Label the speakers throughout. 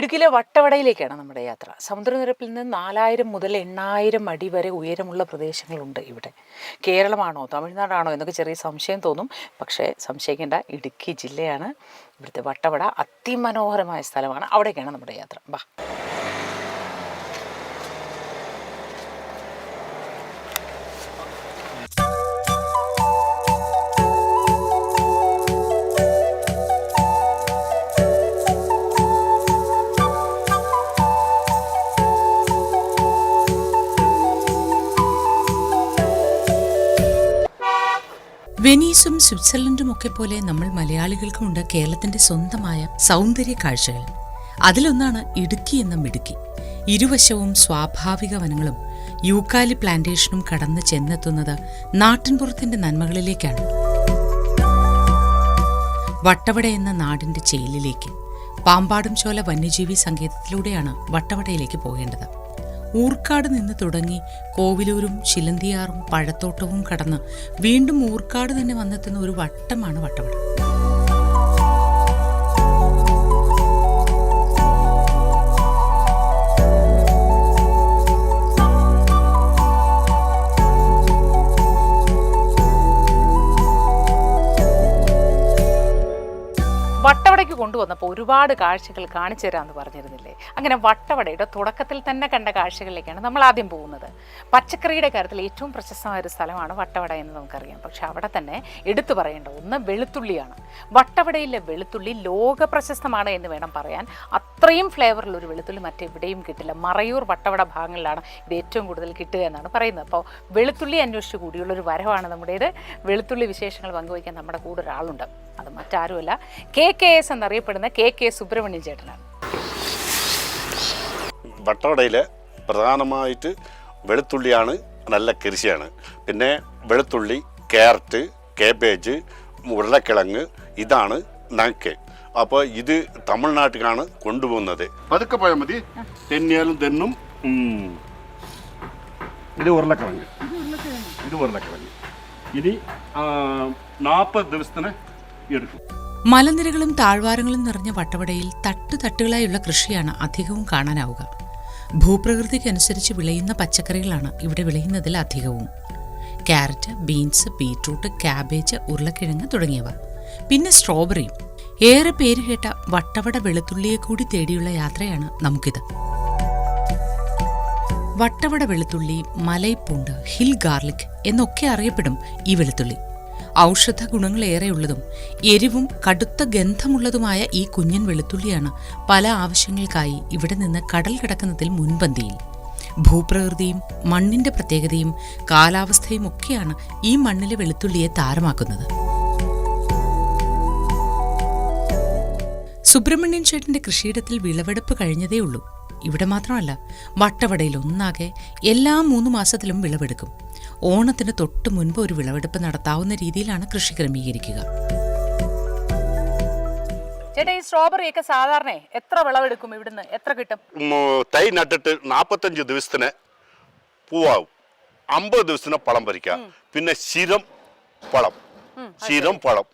Speaker 1: ഇടുക്കിയിലെ വട്ടവടയിലേക്കാണ് നമ്മുടെ യാത്ര. സമുദ്രനിരപ്പിൽ നിന്ന് നാലായിരം മുതൽ എണ്ണായിരം അടി വരെ ഉയരമുള്ള പ്രദേശങ്ങളുണ്ട് ഇവിടെ. കേരളമാണോ തമിഴ്നാടാണോ എന്നൊക്കെ ചെറിയ സംശയം തോന്നും. പക്ഷേ സംശയിക്കേണ്ട ഇടുക്കി ജില്ലയാണ് ഇവിടുത്തെ വട്ടവട. അതിമനോഹരമായ സ്ഥലമാണ് അവിടേക്കാണ് നമ്മുടെ യാത്ര. ബാ.
Speaker 2: വെനീസും സ്വിറ്റ്സർലൻഡും ഒക്കെ പോലെ നമ്മൾ മലയാളികൾക്കുമുണ്ട് കേരളത്തിന്റെ സ്വന്തമായ സൗന്ദര്യ കാഴ്ചകൾ. അതിലൊന്നാണ് ഇടുക്കി എന്ന മിടുക്കി. ഇരുവശവും സ്വാഭാവിക വനങ്ങളും യൂക്കാലി പ്ലാന്റേഷനും കടന്ന് ചെന്നെത്തുന്നത് നാട്ടിൻപുറത്തിന്റെ നന്മകളിലേക്കാണ്. വട്ടവട എന്ന നാടിന്റെ ചേലിലേക്ക് പാമ്പാടും ചോല വന്യജീവി സങ്കേതത്തിലൂടെയാണ് വട്ടവടയിലേക്ക് പോകേണ്ടത്. ഊർക്കാട് നിന്ന് തുടങ്ങി കോവിലൂരും ചിലന്തിയാറും പഴത്തോട്ടവും കടന്ന് വീണ്ടും ഊർക്കാട് തന്നെ വന്നെത്തുന്ന ഒരു വട്ടമാണ് വട്ടവട.
Speaker 1: വട്ടവടയ്ക്ക് കൊണ്ടുവന്നപ്പോൾ ഒരുപാട് കാഴ്ചകൾ കാണിച്ചു തരാമെന്ന് പറഞ്ഞിരുന്നില്ലേ? അങ്ങനെ വട്ടവടയുടെ തുടക്കത്തിൽ തന്നെ കണ്ട കാഴ്ചകളിലേക്കാണ് നമ്മൾ ആദ്യം പോകുന്നത്. പച്ചക്കറിയുടെ കാര്യത്തിൽ ഏറ്റവും പ്രശസ്തമായ ഒരു സ്ഥലമാണ് വട്ടവട എന്ന് നമുക്കറിയാം. പക്ഷെ അവിടെ തന്നെ എടുത്തു പറയേണ്ട ഒന്ന് വെളുത്തുള്ളിയാണ്. വട്ടവടയിലെ വെളുത്തുള്ളി ലോക പ്രശസ്തമാണ് എന്ന് വേണം പറയാൻ. അത്രയും ഫ്ലേവറിൽ ഒരു വെളുത്തുള്ളി മറ്റെവിടെയും കിട്ടില്ല. മറയൂർ വട്ടവട ഭാഗങ്ങളിലാണ് ഇത് ഏറ്റവും കൂടുതൽ കിട്ടുക എന്നാണ് പറയുന്നത്. അപ്പോൾ വെളുത്തുള്ളി അന്വേഷിച്ച് കൂടിയുള്ളൊരു വരവാണ് നമ്മുടേത്. വെളുത്തുള്ളി വിശേഷങ്ങൾ പങ്കുവയ്ക്കാൻ നമ്മുടെ കൂടെ ഒരാളുണ്ട്. അത് മറ്റാരുമല്ല. കെ കെ എസ് എന്നറിയപ്പെടുന്ന കെ കെ സുബ്രഹ്മണ്യൻ ചേട്ടനാണ്.
Speaker 3: വട്ടവടയിൽ പ്രധാനമായിട്ട് വെളുത്തുള്ളിയാണ് നല്ല കൃഷിയാണ്. പിന്നെ വെളുത്തുള്ളി ക്യാരറ്റ് കേബേജ് ഉരുളക്കിഴങ്ങ് ഇതാണ് നക്ക് അപ്പോൾ ഇത് തമിഴ്നാട്ടിലാണ് കൊണ്ടുപോകുന്നത്. പതുക്കെ പോയാൽ മതി. തെന്നിയാലും തെന്നും. ഇത് ഉരുളക്കിഴങ്ങ്. ഇത് ഉരുളക്കിഴങ്ങ്. ഇനി നാൽപ്പത് ദിവസത്തിന് എടുക്കും.
Speaker 2: മലനിരകളും താഴ്വാരങ്ങളും നിറഞ്ഞ വട്ടവടയിൽ തട്ടുതട്ടുകളായുള്ള കൃഷിയാണ് അധികവും കാണാനാവുക. ഭൂപ്രകൃതിക്കനുസരിച്ച് വിളയുന്ന പച്ചക്കറികളാണ് ഇവിടെ വിളയുന്നതിൽ അധികവും. ക്യാരറ്റ് ബീൻസ് ബീട്രൂട്ട് ക്യാബേജ് ഉരുളക്കിഴങ്ങ് തുടങ്ങിയവ. പിന്നെ സ്ട്രോബെറിയും ഏറെ പേര് കേട്ട വട്ടവട വെളുത്തുള്ളിയെ കൂടി തേടിയുള്ള യാത്രയാണ് നമുക്കിത്. വട്ടവട വെളുത്തുള്ളി മലൈപ്പൂണ്ട് ഹിൽ ഗാർലിക് എന്നൊക്കെ അറിയപ്പെടും ഈ വെളുത്തുള്ളി. ഔഷധ ഗുണങ്ങളേറെയുള്ളതും എരിവും കടുത്ത ഗന്ധമുള്ളതുമായ ഈ കുഞ്ഞൻ വെളുത്തുള്ളിയാണ് പല ആവശ്യങ്ങൾക്കായി ഇവിടെ നിന്ന് കടൽ കിടക്കുന്നതിൽ മുൻപന്തിയിൽ. ഭൂപ്രകൃതിയും മണ്ണിന്റെ പ്രത്യേകതയും കാലാവസ്ഥയും ഒക്കെയാണ് ഈ മണ്ണിലെ വെളുത്തുള്ളിയെ താരമാക്കുന്നത്. സുബ്രഹ്മണ്യൻ ചേട്ടന്റെ കൃഷിയിടത്തിൽ വിളവെടുപ്പ് കഴിഞ്ഞതേ ഉള്ളൂ. ഇവിടെ മാത്രമല്ല വട്ടവടയിൽ ഒന്നാകെ എല്ലാ മൂന്ന് മാസത്തിലും വിളവെടുക്കും. ഓണത്തിന് തൊട്ട് മുൻപ് ഒരു വിളവെടുപ്പ് നടത്താവുന്ന രീതിയിലാണ് കൃഷി ക്രമീകരിക്കുക.
Speaker 1: ചേട്ടാ ഈ സ്ട്രോബെറി ഒക്കെ സാധാരണ എത്ര വിളവെടുക്കും ഇവിടുന്ന്? എത്ര കിട്ടും?
Speaker 3: തൈ നട്ടിട്ട് നാൽപ്പത്തഞ്ച് ദിവസത്തിന് പൂവാകും. അമ്പത് ദിവസത്തിന് പഴം പറിക്കാം പിന്നെ ശിരം പഴം. ശീരം പഴം.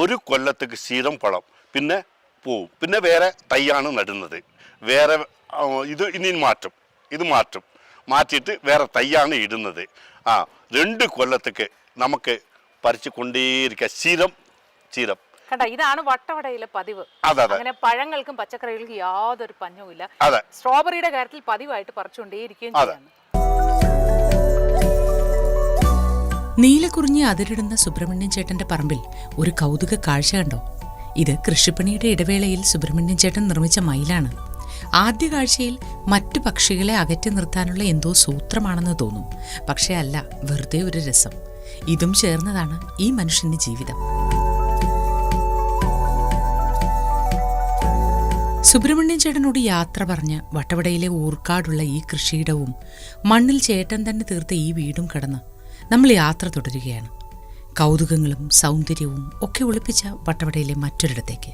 Speaker 3: ഒരു കൊല്ലത്തേക്ക് ശീരം പഴം. പിന്നെ പൂവും. പിന്നെ വേറെ തൈയാണ് നടുന്നത്. വേറെ ഇത് ഇനി മാറ്റും. ഇത് മാറ്റും. മാറ്റിയിട്ട് വേറെ തൈയാണ് ഇടുന്നത്. ആ രണ്ട് കൊല്ലത്തേക്ക് നമുക്ക് പറിച്ചു കൊണ്ടേയിരിക്കുക ശീരം സ്ഥിരം
Speaker 1: കണ്ട ഇതാണ് വട്ടവടയിലെ പതിവ്. അങ്ങനെ പഴങ്ങൾക്കും പച്ചക്കറികൾക്കും യാതൊരു പഞ്ഞവുമില്ല. സ്ട്രോബെറിയുടെ കാര്യത്തിൽ പതിവായിട്ട് പറിച്ചുകൊണ്ടേയിരിക്കുകയും. നീലക്കുറിഞ്ഞ്
Speaker 2: നീലക്കുറിഞ്ഞി അതിരിടുന്ന സുബ്രഹ്മണ്യൻ ചേട്ടന്റെ പറമ്പിൽ ഒരു കൗതുക കാഴ്ച കണ്ടോ? ഇത് കൃഷിപ്പണിയുടെ ഇടവേളയിൽ സുബ്രഹ്മണ്യൻ ചേട്ടൻ നിർമ്മിച്ച മയിലാണ്. ആദ്യ കാഴ്ചയിൽ മറ്റു പക്ഷികളെ അകറ്റി നിർത്താനുള്ള എന്തോ സൂത്രമാണെന്ന് തോന്നും. പക്ഷേ അല്ല വെറുതെ ഒരു രസം. ഇതും ചേർന്നതാണ് ഈ മനുഷ്യന്റെ ജീവിതം. സുബ്രഹ്മണ്യൻ ചേട്ടനോട് യാത്ര പറഞ്ഞ് വട്ടവടയിലെ ഊർക്കാടുള്ള ഈ കൃഷിയിടവും മണ്ണിൽ ചേട്ടൻ തന്നെ തീർത്ത ഈ വീടും കടന്ന് നമ്മൾ യാത്ര തുടരുകയാണ്. കൗതുകങ്ങളും സൗന്ദര്യവും ഒക്കെ ഒളിപ്പിച്ച വട്ടവടയിലെ മറ്റൊരിടത്തേക്ക്.